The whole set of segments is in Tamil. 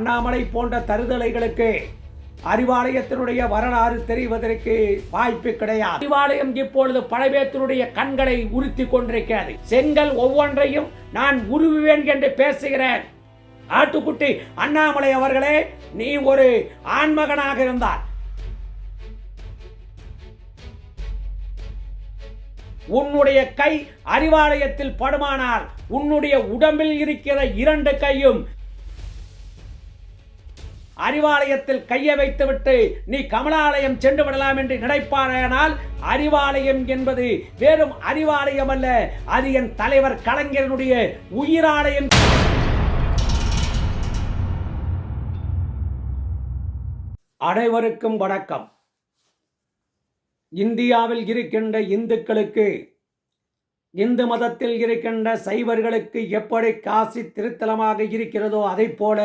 அண்ணாமலை போன்ற தருதலைகளுக்கு அறிவாலயத்தினுடைய வரலாறு தெரிவதற்கு வாய்ப்பு கிடையாது. அறிவாலயம் இப்பொழுது பழவேத்தினுடைய கண்களை உறுத்தி கொண்டிருக்கிறது. செங்கல் ஒவ்வொன்றையும் நான் உருவுவேன் என்று பேசுகிறேன். ஆட்டுக்குட்டி அண்ணாமலை அவர்களே நீ ஒரு ஆண்மகனாக இருந்தார் உன்னுடைய கை அறிவாலயத்தில் படுமானால் உன்னுடைய உடம்பில் இருக்கிற இரண்டு கையும் அறிவாலயத்தில் கையை வைத்துவிட்டு நீ கமலாலயம் சென்று விடலாம் என்று நினைப்பாரானால் அறிவாலயம் என்பது வெறும் அறிவாலயம் அல்ல அது என் தலைவர் கலைஞரனுடைய உயிராலயம். அனைவருக்கும் வணக்கம். இந்தியாவில் இருக்கின்ற இந்துக்களுக்கு இந்து மதத்தில் இருக்கின்ற சைவர்களுக்கு எப்படி காசி திருத்தலமாக இருக்கிறதோ அதைப் போல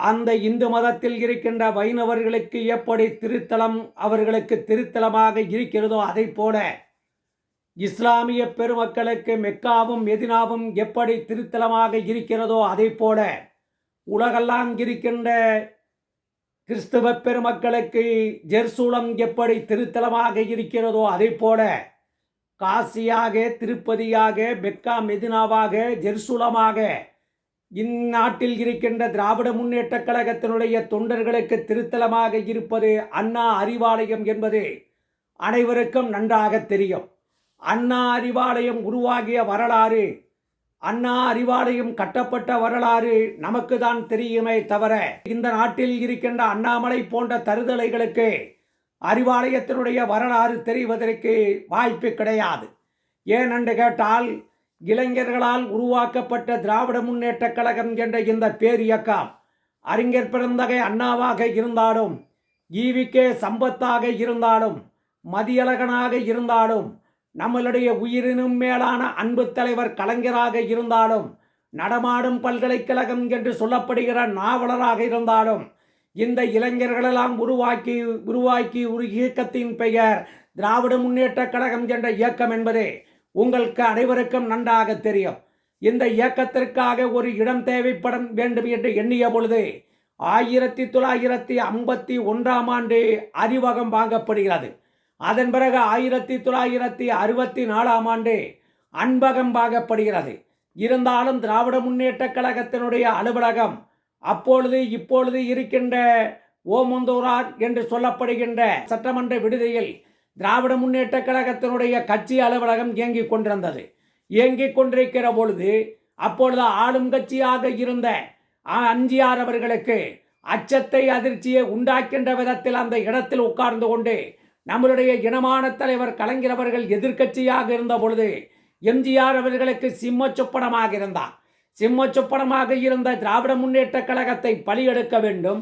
அந்த இந்து மதத்தில் இருக்கின்ற வைணவர்களுக்கு எப்படி திருத்தலம் அவர்களுக்கு திருத்தலமாக இருக்கிறதோ அதைப் போல இஸ்லாமிய பெருமக்களுக்கு மெக்காவும் மெதினாவும் எப்படி திருத்தலமாக இருக்கிறதோ அதைப் போல உலகெல்லாம் இருக்கின்ற கிறிஸ்தவ பெருமக்களுக்கு ஜெர்சூலம் எப்படி திருத்தலமாக இருக்கிறதோ அதைப் போல காசியாக திருப்பதியாக மெக்கா மெதினாவாக ஜெர்சூலமாக இந்நாட்டில் இருக்கின்ற திராவிட முன்னேற்றக் கழகத்தினுடைய தொண்டர்களுக்கு திருத்தலமாக இருப்பது அண்ணா அறிவாலயம் என்பது அனைவருக்கும் நன்றாக தெரியும். அண்ணா அறிவாலயம் உருவாகிய வரலாறு அண்ணா அறிவாலயம் கட்டப்பட்ட வரலாறு நமக்கு தான் தெரியுமே தவிர இந்த நாட்டில் இருக்கின்ற அண்ணாமலை போன்ற தருதலைகளுக்கு அறிவாலயத்தினுடைய வரலாறு தெரிவதற்கு வாய்ப்பு கிடையாது. ஏனென்று கேட்டால் இளைஞர்களால் உருவாக்கப்பட்ட திராவிட முன்னேற்றக் கழகம் என்ற இந்த பேரியக்கம் அறிஞர் பிறந்தகை அண்ணாவாக இருந்தாலும் ஈவிக்கே சம்பத்தாக இருந்தாலும் மதியழகனாக இருந்தாலும் நம்மளுடைய உயிரினும் மேலான அன்பு தலைவர் கலைஞராக இருந்தாலும் நடமாடும் பல்கலைக்கழகம் என்று சொல்லப்படுகிற நாவலராக இருந்தாலும் இந்த இளைஞர்களெல்லாம் உருவாக்கி உருவாக்கி ஒரு இயக்கத்தின் பெயர் திராவிட முன்னேற்றக் கழகம் என்ற இயக்கம் என்பதே. உங்களுக்கு அனைவருக்கும் நன்றாக தெரியும். இந்த இயக்கத்திற்காக ஒரு இடம் தேவைப்பட வேண்டும் என்று எண்ணிய பொழுது ஆயிரத்தி தொள்ளாயிரத்தி ஐம்பத்தி ஒன்றாம் ஆண்டு அறிவகம் வாங்கப்படுகிறது. அதன் பிறகு ஆயிரத்தி தொள்ளாயிரத்தி அறுபத்தி நாலாம் ஆண்டு அன்பகம் வாங்கப்படுகிறது. இருந்தாலும் திராவிட முன்னேற்ற கழகத்தினுடைய அலுவலகம் அப்பொழுது இப்பொழுது இருக்கின்ற ஓமந்தூரார் என்று சொல்லப்படுகின்ற சட்டமன்ற விடுதியில் திராவிட முன்னேற்றக் கழகத்தினுடைய கட்சி அலுவலகம் இயங்கிக் கொண்டிருந்தது. இயங்கிக் கொண்டிருக்கிற பொழுது அப்பொழுது ஆளும் கட்சியாக இருந்த அஞ்சியார் அவர்களுக்கு அச்சத்தை அதிர்ச்சியை உண்டாக்கின்ற விதத்தில் அந்த இடத்தில் உட்கார்ந்து கொண்டு நம்மளுடைய இனமான தலைவர் கலைஞர் அவர்கள் எதிர்கட்சியாக இருந்த பொழுது எம்ஜிஆர் அவர்களுக்கு சிம்ம சொப்பனமாக இருந்தார். சிம்ம சொப்பனமாக இருந்த திராவிட முன்னேற்ற கழகத்தை பலியெடுக்க வேண்டும்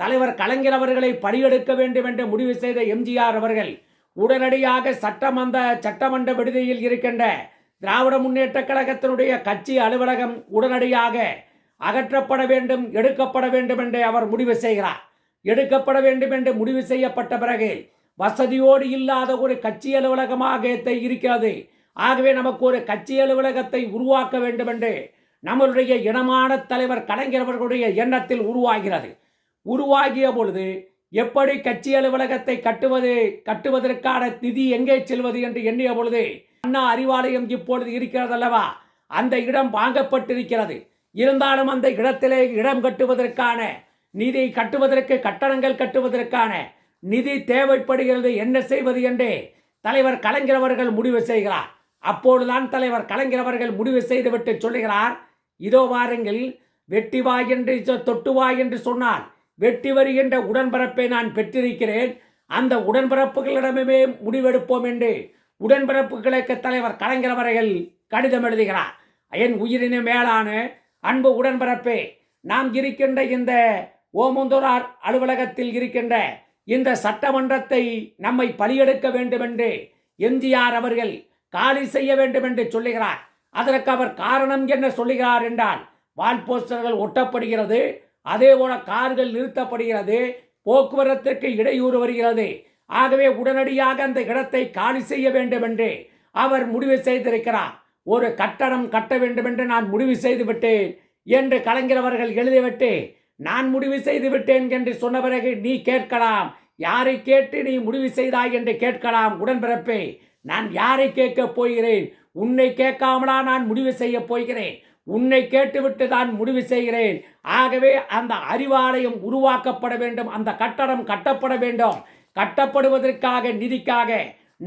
தலைவர் கலைஞர் அவர்களை பலியெடுக்க வேண்டும் என்று முடிவு செய்த எம்ஜிஆர் அவர்கள் உடனடியாக சட்டமன்ற சட்டமன்ற விடுதியில் இருக்கின்ற திராவிட முன்னேற்ற கழகத்தினுடைய கட்சி அலுவலகம் உடனடியாக அகற்றப்பட வேண்டும் எடுக்கப்பட வேண்டும் என்று அவர் முடிவு செய்கிறார். எடுக்கப்பட வேண்டும் என்று முடிவு செய்யப்பட்ட பிறகு வசதியோடு இல்லாத ஒரு கட்சி அலுவலகமாக இருக்கிறது. ஆகவே நமக்கு ஒரு கட்சி அலுவலகத்தை உருவாக்க வேண்டும் என்று நம்மளுடைய இனமான தலைவர் கலைஞர் அவர்களுடைய எண்ணத்தில் உருவாகிறது. உருவாகிய பொழுது எப்படி கட்சி அலுவலகத்தை கட்டுவது கட்டுவதற்கான நிதி எங்கே செல்வது என்று எண்ணிய பொழுது அண்ணா அறிவாலயம் இப்பொழுது இருக்கிறது அல்லவா? அந்த இடம் வாங்கப்பட்டிருக்கிறது. இருந்தாலும் அந்த இடத்திலே இடம் கட்டுவதற்கான நிதி கட்டுவதற்கு கட்டணங்கள் கட்டுவதற்கான நிதி தேவைப்படுகிறது. என்ன செய்வது என்று தலைவர் கலைஞர் அவர்கள் முடிவு செய்கிறார். அப்போதுதான் தலைவர் கலைஞர் அவர்கள் முடிவு செய்துவிட்டு சொல்லுகிறார் இதோ வாருங்கள் வெட்டி வா என்று தொட்டு வா என்று சொன்னால் வெட்டி வருகின்ற உடன்பரப்பை நான் பெற்றிருக்கிறேன். அந்த உடன்பரப்புகளிடமே முடிவெடுப்போம் என்று உடன்பிறப்புகளுக்கு தலைவர் கலைஞர் அவர்கள் கடிதம் எழுதுகிறார். என் உயிரின மேலான அன்பு உடன்பரப்பே நாம் இருக்கின்ற இந்த ஓமுந்தூரார் அலுவலகத்தில் இருக்கின்ற இந்த சட்டமன்றத்தை நம்மை பலியெடுக்க வேண்டும் என்று எம்ஜிஆர் அவர்கள் காலி செய்ய வேண்டும் என்று சொல்லுகிறார். அதற்கு அவர் காரணம் என்ன சொல்லுகிறார் என்றால் வால் போஸ்டர்கள் ஒட்டப்படுகிறது. அதே போல கார்கள் நிறுத்தப்படுகிறது போக்குவரத்திற்கு இடையூறு வருகிறது. ஆகவே உடனடியாக அந்த இடத்தை காலி செய்ய வேண்டும் என்று அவர் முடிவு செய்திருக்கிறார். ஒரு கட்டணம் கட்ட வேண்டும் என்று நான் முடிவு செய்து விட்டேன் என்று கலைஞர் அவர்கள் எழுதிவிட்டு நான் முடிவு செய்து விட்டேன் என்று சொன்ன பிறகு நீ கேட்கலாம். யாரை கேட்டு நீ முடிவு செய்தாய் என்று கேட்கலாம். உடன்பிறப்பே நான் யாரை கேட்கப் போகிறேன்? உன்னை கேட்காமலா நான் முடிவு செய்ய போகிறேன்? உன்னை கேட்டுவிட்டு தான் முடிவு செய்கிறேன். ஆகவே அந்த அறிவாலயம் உருவாக்கப்பட வேண்டும். அந்த கட்டடம் கட்டப்பட வேண்டும். கட்டப்படுவதற்காக நிதிக்காக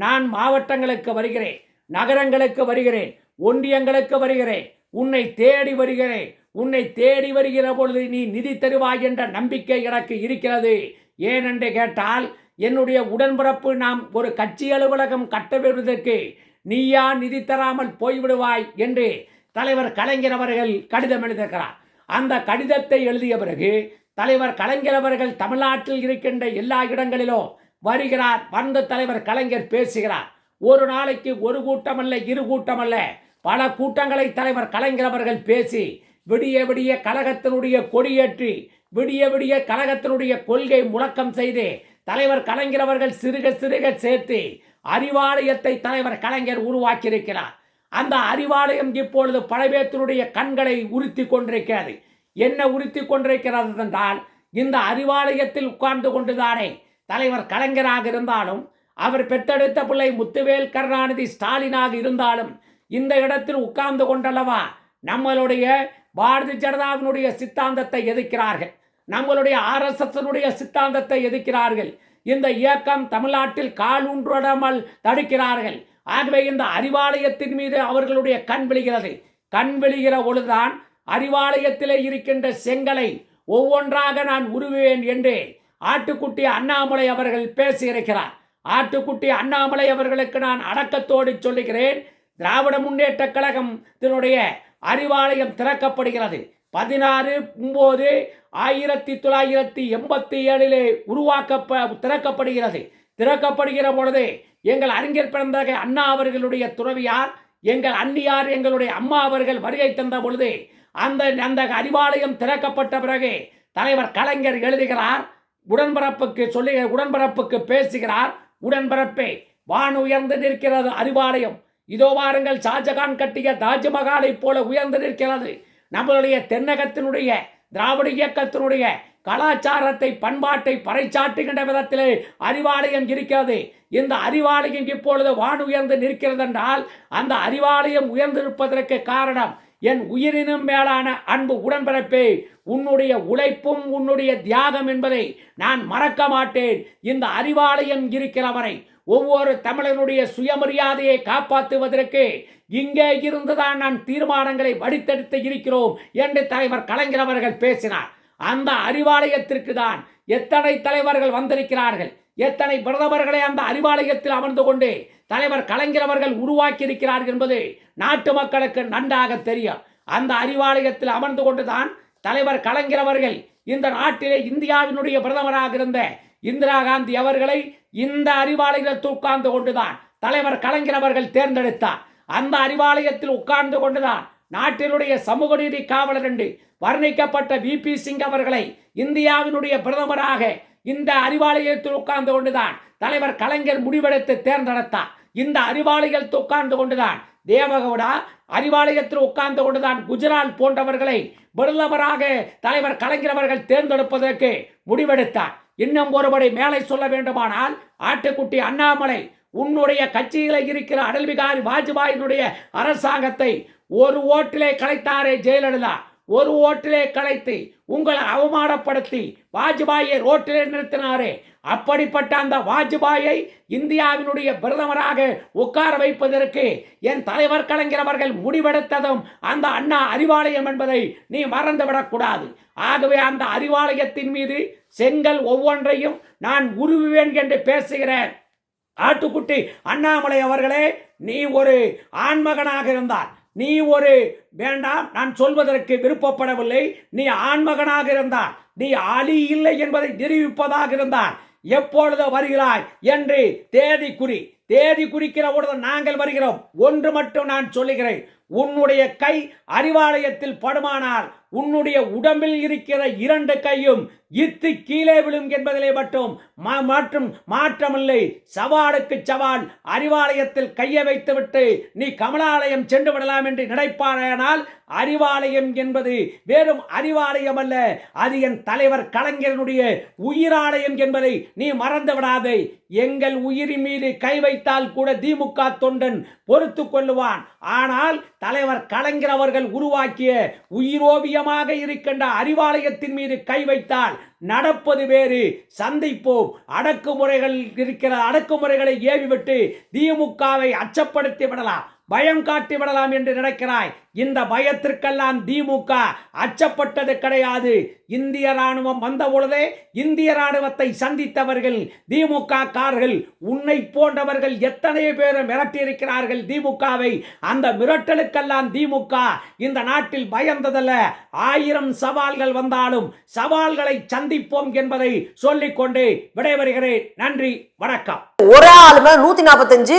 நான் மாவட்டங்களுக்கு வருகிறேன். நகரங்களுக்கு வருகிறேன். ஒன்றியங்களுக்கு வருகிறேன். உன்னை தேடி வருகிறேன். உன்னை தேடி வருகிற பொழுது நீ நிதி தருவாய் என்ற நம்பிக்கை எனக்கு இருக்கிறது. ஏனென்று கேட்டால் என்னுடைய உடன்பிறப்பு நாம் ஒரு கட்சி அலுவலகம் கட்ட விடுவதற்கு நீயா நிதி தராமல் போய்விடுவாய் என்று தலைவர் கலைஞர் அவர்கள் கடிதம் எழுதியிருக்கிறார். அந்த கடிதத்தை எழுதிய பிறகு தலைவர் கலைஞர் அவர்கள் தமிழ்நாட்டில் இருக்கின்ற எல்லா இடங்களிலும் வருகிறார். வந்த தலைவர் கலைஞர் பேசுகிறார். ஒரு நாளைக்கு ஒரு கூட்டம் அல்ல இரு கூட்டம் அல்ல பல கூட்டங்களை தலைவர் கலைஞர் அவர்கள் பேசி விடிய விடிய கழகத்தினுடைய கொடியேற்றி விடிய விடிய கழகத்தினுடைய கொள்கை முழக்கம் செய்து தலைவர் கலைஞர் அவர்கள் சிறுக சிறுக சேர்த்து அறிவாலயத்தை தலைவர் கலைஞர் உருவாக்கியிருக்கிறார். அந்த அறிவாலயம் இப்பொழுது பழவேத்தினுடைய கண்களை உறுத்தி கொண்டிருக்கிறது. என்ன உறுத்தி கொண்டிருக்கிறது என்றால் இந்த அறிவாலயத்தில் உட்கார்ந்து கொண்டுதானே தலைவர் கலைஞராக இருந்தாலும் அவர் பெற்றெடுத்த பிள்ளை முத்துவேல் கருணாநிதி ஸ்டாலினாக இருந்தாலும் இந்த இடத்தில் உட்கார்ந்து கொண்டல்லவா? நம்மளுடைய பாரதிய ஜனதாவினுடைய சித்தாந்தத்தை எதிர்க்கிறார்கள். நம்மளுடைய ஆர்எஸ்எஸ்னுடைய சித்தாந்தத்தை எதிர்க்கிறார்கள். இந்த இயக்கம் தமிழ்நாட்டில் கால் தடுக்கிறார்கள். ஆகவே இந்த அறிவாலயத்தின் மீது அவர்களுடைய கண் விழுகிறது. கண் விழுகிற பொழுதுதான் அறிவாலயத்திலே இருக்கின்ற செங்கலை ஒவ்வொன்றாக நான் உருவேன் என்று ஆட்டுக்குட்டி அண்ணாமலை அவர்கள் பேசியிருக்கிறார். ஆட்டுக்குட்டி அண்ணாமலை அவர்களுக்கு நான் அடக்கத்தோடு சொல்லுகிறேன் திராவிட முன்னேற்ற கழகம் இதனுடைய அறிவாலயம் திறக்கப்படுகிறது. பதினாறு ஒம்பது ஆயிரத்தி தொள்ளாயிரத்தி எண்பத்தி ஏழிலே உருவாக்க திறக்கப்படுகிறது. திறக்கப்படுகிற பொழுது எங்கள் அறிஞர் பிறந்த அண்ணா அவர்களுடைய துறவியார் எங்கள் அன்னியார் எங்களுடைய அம்மா அவர்கள் வருகை தந்த பொழுது அந்த அந்த அறிவாலயம் திறக்கப்பட்ட பிறகு தலைவர் கலைஞர் எழுதுகிறார் உடன்பரப்புக்கு சொல்லி உடன்பரப்புக்கு பேசுகிறார். உடன்பரப்பே வான் உயர்ந்து நிற்கிறது அறிவாலயம். இதோ வாருங்கள் ஷாஜகான் கட்டிய தாஜ்மஹாலை போல உயர்ந்து நிற்கிறது நம்மளுடைய தென்னகத்தினுடைய திராவிட இயக்கத்தினுடைய கலாச்சாரத்தை பண்பாட்டை பறைச்சாட்டுகின்ற விதத்திலே அறிவாலயம் இருக்கிறது. இந்த அறிவாலயம் இப்பொழுது வான் உயர்ந்து நிற்கிறது என்றால் அந்த அறிவாலயம் உயர்ந்திருப்பதற்கு காரணம் என் உயிரினும் மேலான அன்பு உடன்பிறப்பே. உன்னுடைய உழைப்பும் உன்னுடைய தியாகம் என்பதை நான் மறக்க மாட்டேன். இந்த அறிவாலயம் இருக்கிறவரை ஒவ்வொரு தமிழனுடைய சுயமரியாதையை காப்பாற்றுவதற்கு இங்கே இருந்துதான் நான் தீர்மானங்களை வடித்தெடுத்து இருக்கிறோம் என்று தலைவர் கலைஞர் அவர்கள் பேசினார். அந்த அறிவாலயத்திற்கு தான் எத்தனை தலைவர்கள் வந்திருக்கிறார்கள் எத்தனை பிரதமர்களை அந்த அறிவாலயத்தில் அமர்ந்து கொண்டு தலைவர் கலைஞர் அவர்கள் உருவாக்கி இருக்கிறார்கள் என்பது நாட்டு மக்களுக்கு நன்றாக தெரியும். அந்த அறிவாலயத்தில் அமர்ந்து கொண்டுதான் தலைவர் கலைஞர் அவர்கள் இந்த நாட்டிலே இந்தியாவினுடைய பிரதமராக இருந்த இந்திரா காந்தி அவர்களை இந்த அறிவாலயத்தில் உட்கார்ந்து கொண்டுதான் தலைவர் கலைஞர் அவர்கள் தேர்ந்தெடுத்தார். அந்த அறிவாலயத்தில் உட்கார்ந்து கொண்டுதான் நாட்டினுடைய சமூக நீதி காவலர் என்று வர்ணிக்கப்பட்ட வி பி சிங் அவர்களை இந்தியாவினுடைய பிரதமராக இந்த அறிவாலயத்தில் உட்கார்ந்து கொண்டுதான் தலைவர் கலைஞர் முடிவெடுத்து தேர்ந்தெடுத்தார். இந்த அறிவாலயத்தில் உட்கார்ந்து கொண்டுதான் தேவகவுடா அறிவாலயத்தில் உட்கார்ந்து கொண்டுதான் குஜராத் போன்றவர்களை பிரதமராக தலைவர் கலைஞர் அவர்கள் தேர்ந்தெடுப்பதற்கு முடிவெடுத்தார். இன்னும் ஒருபடி மேலே சொல்ல வேண்டுமானால் ஆட்டுக்குட்டி அண்ணாமலை உன்னுடைய கட்சியில் இருக்கிற அடல் பிகாரி வாஜ்பாயினுடைய அரசாங்கத்தை ஒரு ஓட்டிலே கலைத்தாரே ஜெயலலிதா. ஒரு ஓட்டிலே கலைத்து உங்களை அவமானப்படுத்தி வாஜ்பாயை ரோட்டிலே நிறுத்தினாரே. அப்படிப்பட்ட அந்த வாஜ்பாயை இந்தியாவினுடைய பிரதமராக உட்கார வைப்பதற்கு என் தலைவர் கலைஞரவர்கள் முடிவெடுத்ததும் அந்த அண்ணா அறிவாலயம் என்பதை நீ மறந்துவிடக்கூடாது. ஆகவே அந்த அறிவாலயத்தின் மீது செங்கல் ஒவ்வொன்றையும் நான் உருவுவேன் என்று பேசுகிறேன். ஆட்டுக்குட்டி அண்ணாமலை அவர்களே நீ ஒரு ஆண்மகனாக இருந்தார் நீ ஒரு வேண்டாம் நான் சொல்வதற்கு விருப்பப்படவில்லை. நீ ஆண்மகனாக இருந்தார் நீ அலி இல்லை என்பதை நிரூபிப்பதாக இருந்தால் எப்பொழுது வருகிறாய் என்று தேதி குறி தேதி குறிக்கிற பொழுது நாங்கள் வருகிறோம். ஒன்று மட்டும் நான் சொல்லுகிறேன். உன்னுடைய கை அறிவாலயத்தில் படுமானால் உன்னுடைய உடம்பில் இருக்கிற இரண்டு கையும் இத்து கீழே விழும் என்பதிலே மட்டும் மா- மாற்றும் மாற்றமில்லை. சவாலுக்கு சவால். அறிவாலயத்தில் கையை வைத்துவிட்டு நீ கமலாலயம் சென்று விடலாம் என்று நினைப்பாரானால் அறிவாலயம் என்பது வெறும் அறிவாலயம் அல்ல. அது என் தலைவர் கலைஞரனுடைய உயிராலயம் என்பதை நீ மறந்து விடாதே. எங்கள் உயிரின் மீது கை வைத்தால் கூட திமுக தொண்டன் பொறுத்து கொள்ளுவான். ஆனால் தலைவர் கலைஞர் அவர்கள் உருவாக்கிய உயிரோவியமாக இருக்கின்ற அறிவாலயத்தின் மீது கை வைத்தால் நடப்பது வேறு. சந்திப்போம். அடக்குமுறைகள் இருக்கிற அடக்குமுறைகளை ஏவிவிட்டு திமுகவை அச்சப்படுத்தி விடலாம். பயம் காட்டி விடலாம் என்று நினைக்கிறாய். இந்த பயத்திற்கெல்லாம் திமுக அச்சப்பட்டது கிடையாது. இந்திய ராணுவம் வந்த பொழுதே இந்திய ராணுவத்தை சந்தித்தவர்கள் திமுக கார்கள் உன்னை போன்றவர்கள் எத்தனை பேர் மிரட்டியிருக்கிறார்கள் திமுகவை அந்த மிரட்டலுக்கெல்லாம் திமுக இந்த நாட்டில் பயந்ததல்ல. ஆயிரம் சவால்கள் வந்தாலும் சவால்களை சந்திப்போம் என்பதை சொல்லிக்கொண்டு விடைபெறுகிறேன். நன்றி வணக்கம். ஒரு ஆளுமே நூத்தி நாற்பத்தஞ்சு